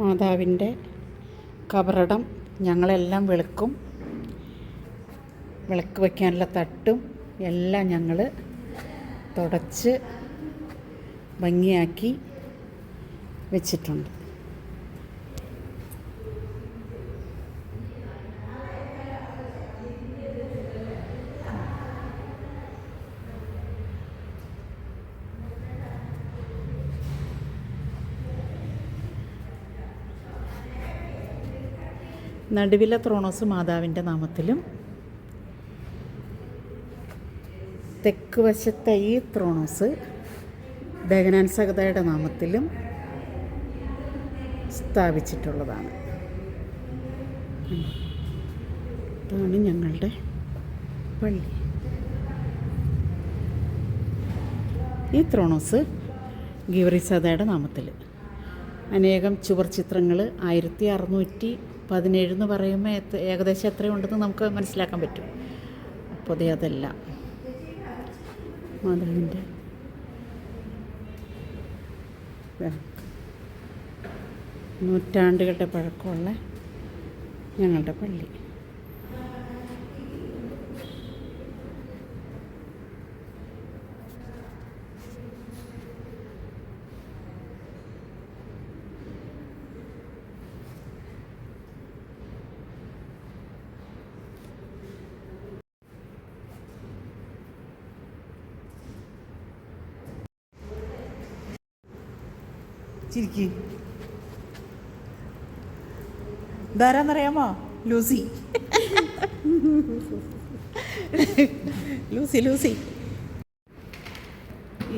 മാതാവിന്റെ കബറടം ഞങ്ങളെല്ലാം വിളക്കും. വിളക്ക് വയ്ക്കാനുള്ള തട്ടും എല്ലാം ഞങ്ങൾ തുടച്ച് ഭംഗിയാക്കി വെച്ചിട്ടുണ്ട്. നടുവിലെ ത്രോണോസ് മാതാവിന്റെ നാമത്തിലും തെക്ക് വശത്തെ ഈ ത്രോണോസ് ദഹനാൻസകതയുടെ നാമത്തിലും സ്ഥാപിച്ചിട്ടുള്ളതാണ്. ഇതാണ് ഞങ്ങളുടെ പള്ളി. ഈ ത്രോണോസ് ഗീവറിസതയുടെ നാമത്തിൽ. അനേകം ചുവർ ചിത്രങ്ങൾ ആയിരത്തി അറുന്നൂറ്റി പതിനേഴ് എന്ന് പറയുമ്പോൾ എത്ര ഏകദേശം എത്രയുണ്ടെന്ന് നമുക്ക് മനസ്സിലാക്കാൻ പറ്റും. അപ്പോൾ അതേ അതല്ല. മാതാവിന്റെ നൂറ്റാണ്ടുകളുടെ പഴക്കമുള്ള ഞങ്ങളുടെ പള്ളി. ചിരിക്കി. ഇതാരാന്നറിയാമോ? ലൂസി. Lucy Lucy.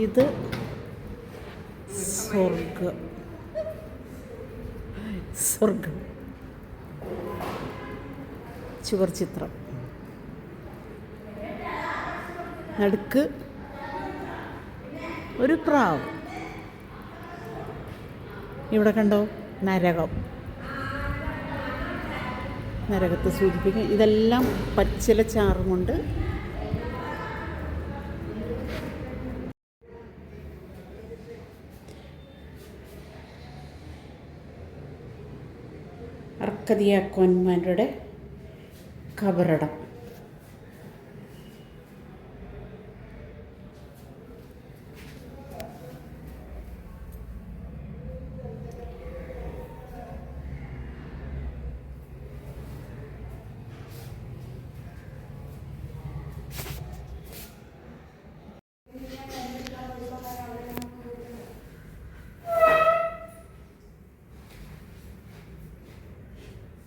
ഇത് സ്വർഗം സ്വർഗം ചുവർ ചിത്രം. നടുക്ക് ഒരു പ്രാവ്. ഇവിടെ കണ്ടോ? നരകം. നരകത്തെ സൂചിപ്പിക്കും. ഇതെല്ലാം പച്ചില ചാറും കൊണ്ട് അർക്കതിയാക്കോന്മാരുടെ കബറടം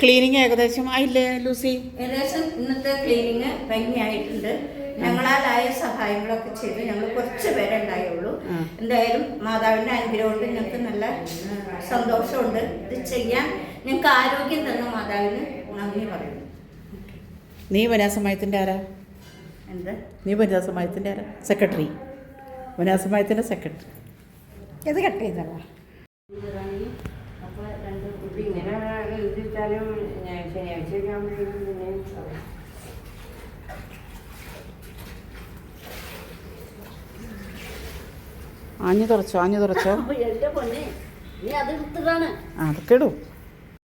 ക്ലീനിങ് ഏകദേശം ആയില്ലേ ലൂസി ഏകദേശം ഇന്നത്തെ ക്ലീനിങ് ഭംഗിയായിട്ടുണ്ട്. ഞങ്ങളാലായ സഹായങ്ങളൊക്കെ ചെയ്ത് ഞങ്ങൾ കുറച്ച് പേരെ ഉണ്ടായുള്ളൂ. എന്തായാലും മാതാവിന്റെ അനുഗ്രഹം കൊണ്ട് ഞങ്ങൾക്ക് നല്ല സന്തോഷമുണ്ട്. ഇത് ചെയ്യാൻ ഞങ്ങൾക്ക് ആരോഗ്യം തന്ന മാതാവിന് നന്ദി പറയുന്നു. നീ വനാസമയത്തിന്റെ ആരാ? എന്താ? നീ വനിതാസമയത്തിന്റെ ആരാ? സെക്രട്ടറി വനാസമയത്തിന്റെ സെക്രട്ടറി ഇത് കട്ട് ചെയ്തല്ല രണ്ട് കുട്ടി ഇങ്ങനെ എഴുതിച്ചാലും ഞാൻ ശനിയാഴ്ച ഒക്കെ ആകുമ്പോഴേക്കും പിന്നെ ആഞ്ഞു തുറച്ചോ ആഞ്ഞു തുറച്ചോ? അതൊക്കെ ഇടും.